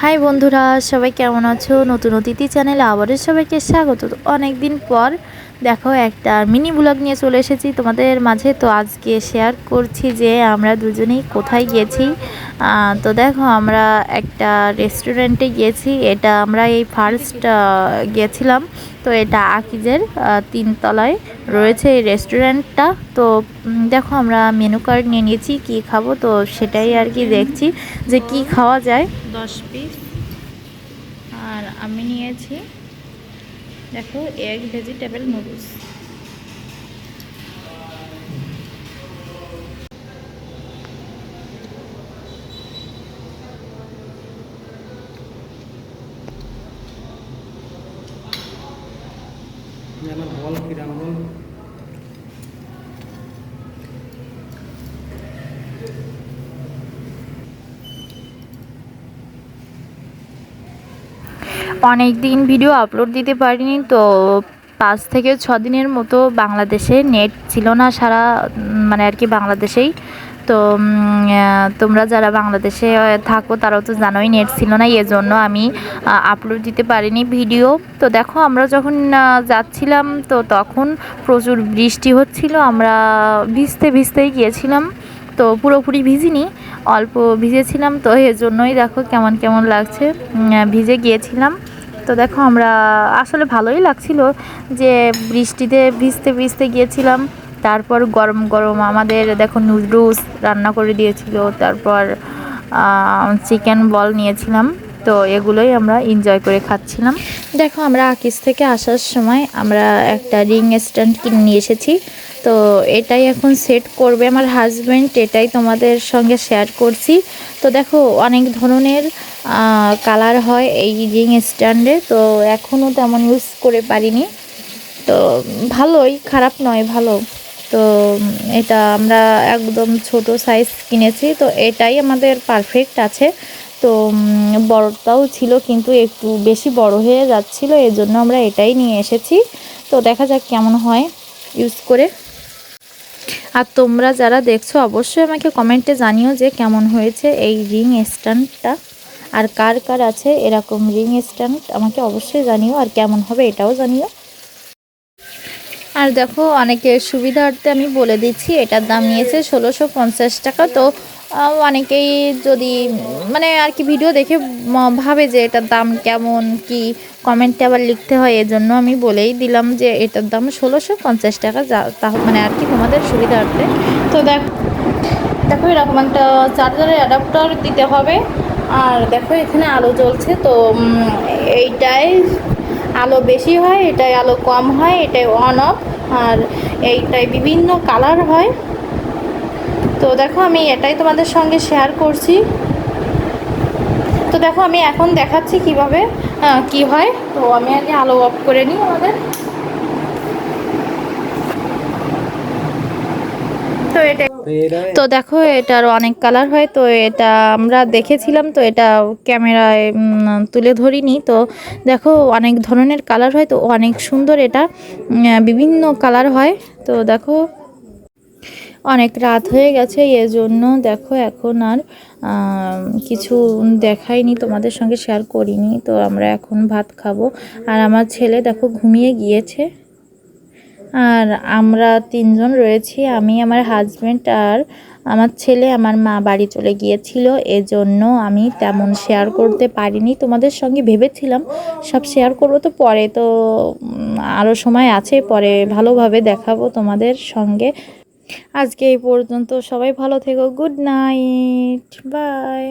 High বন্ধুরা সবাই কেমন আছো? নতুন অতিথি চ্যানেলে আবারও সবাইকে স্বাগত। অনেক দিন পর দেখো একটা মিনি ব্লগ নিয়ে চলে এসেছি তোমাদের মাঝে। তো আজকে শেয়ার করছি যে আমরা দুজনেই কোথায় আহ, তো দেখো আমরা একটা রেস্টুরেন্টে গিয়েছি। এটা আমরা এই ফার্স্ট গিয়েছিলাম। তো এটা আকিজের তিনতলায় রয়েছে এই রেস্টুরেন্টটা তো দেখো আমরা মেনু কার্ড নিয়ে নিয়েছি কী খাব? তো সেটাই আর কি দেখছি যে কি খাওয়া যায়। দশ পিস আর আমি নিয়েছি দেখো এগ ভেজিটেবল নুডলস যেন বল কিরাম বল। অনেক দিন ভিডিও আপলোড দিতে পারিনি, তো পাঁচ থেকে ছ দিনের মতো বাংলাদেশে নেট ছিল না সারা মানে আর কি বাংলাদেশেই। তো তোমরা যারা বাংলাদেশে থাকো তারাও তো জানোই নেট ছিল না, এজন্য আমি আপলোড দিতে পারিনি ভিডিও। তো দেখো আমরা যখন যাচ্ছিলাম, তো তখন প্রচুর বৃষ্টি হচ্ছিল, আমরা ভিজতে ভিজতেই গিয়েছিলাম। তো পুরোপুরি ভিজিনি, অল্প ভিজেছিলাম, তো এর জন্যই দেখো কেমন কেমন লাগছে। ভিজে গিয়েছিলাম। তো দেখো আমরা, আসলে ভালোই লাগছিল যে বৃষ্টিতে ভিজতে ভিজতে গিয়েছিলাম। তারপর গরম গরম আমাদের দেখো নুডলস রান্না করে দিয়েছিল। তারপর চিকেন বল নিয়েছিলাম। তো এগুলোই আমরা এনজয় করে খাচ্ছিলাম। দেখো, আমরা আকিস থেকে আসার সময় আমরা একটা রিং স্ট্যান্ড কিনে নিয়ে এসেছি। তো এটাই এখন সেট করবে আমার হাজব্যান্ড এটাই তোমাদের সঙ্গে শেয়ার করছি। তো দেখো, অনেক ধরনের কালার হয় এই রিং স্ট্যান্ডে তো এখনও তেমন ইউজ করে পারিনি। তো ভালোই, খারাপ নয়, ভালো। তো এটা আমরা একদম ছোট সাইজ কিনেছি, তো এটাই আমাদের পারফেক্ট আছে। তো বড়টাও ছিল কিন্তু একটু বেশি বড় হয়ে যাচ্ছিল জন্য আমরা এটাই নিয়ে এসেছি। তো দেখা যাক কেমন হয় ইউজ করে। আর তোমরা যারা দেখছ, অবশ্যই আমাকে কমেন্টে জানিও যে কেমন হয়েছে এই রিং স্ট্যান্ডটা। আর কার কার আছে এরকম রিং স্ট্যান্ড, আমাকে অবশ্যই জানিও, আর কেমন হবে এটাও জানিও। আর দেখো, অনেকের সুবিধার্থে আমি বলে দিচ্ছি, এটার দাম নিয়েছে ষোলোশো টাকা। তো অনেকেই যদি মানে আর কি ভিডিও দেখে ভাবে যে এটার দাম কেমন, কি কমেন্টে আবার লিখতে হয়, এজন্য আমি বলেই দিলাম যে এটার দাম ষোলোশো পঞ্চাশ টাকা, যা, তা মানে আর কি তোমাদের সুবিধার্থে। তো দেখ, দেখো এরকম একটা চার্জারের অ্যাডাপ্টার দিতে হবে। আর দেখো এখানে আলো জ্বলছে, তো এইটাই আলো বেশি হয়, এটাই আলো কম হয়, এটাই অন অফ আর এইটাই বিভিন্ন কালার হয়। তো দেখো আমি এটাই তোমাদের সঙ্গে শেয়ার করছি। তো দেখো আমি এখন দেখাচ্ছি কীভাবে কি হয়। তো আমি আগে আলো অফ করে নিই আমাদের। তো এটা তো দেখো এটার অনেক কালার হয়, তো এটা আমরা দেখেছিলাম, তো এটা ক্যামেরায় তুলে ধরিনি। তো দেখো অনেক ধরনের কালার হয়, তো অনেক সুন্দর এটা বিভিন্ন কালার হয়। তো দেখো অনেক রাত হয়ে গেছে, এজন্য দেখো এখন আর কিছু দেখাইনি, তোমাদের সঙ্গে শেয়ার করিনি, তো আমরা এখন ভাত খাব। আর আমার ছেলে দেখো ঘুমিয়ে গিয়েছে। আর আমরা তিনজন রয়েছি, আমি, আমার হাজব্যান্ড আর আমার ছেলে, আমার মা বাড়ি চলে গিয়েছিল, এজন্য আমি তেমন শেয়ার করতে পারিনি। তোমাদের সঙ্গে ভেবেছিলাম, সব শেয়ার করব তো পরে, তো আরও সময় আছে, পরে ভালোভাবে দেখাবো তোমাদের সঙ্গে। আজকে এই পর্যন্ত সবাই ভালো থেকো। Good night. বাই।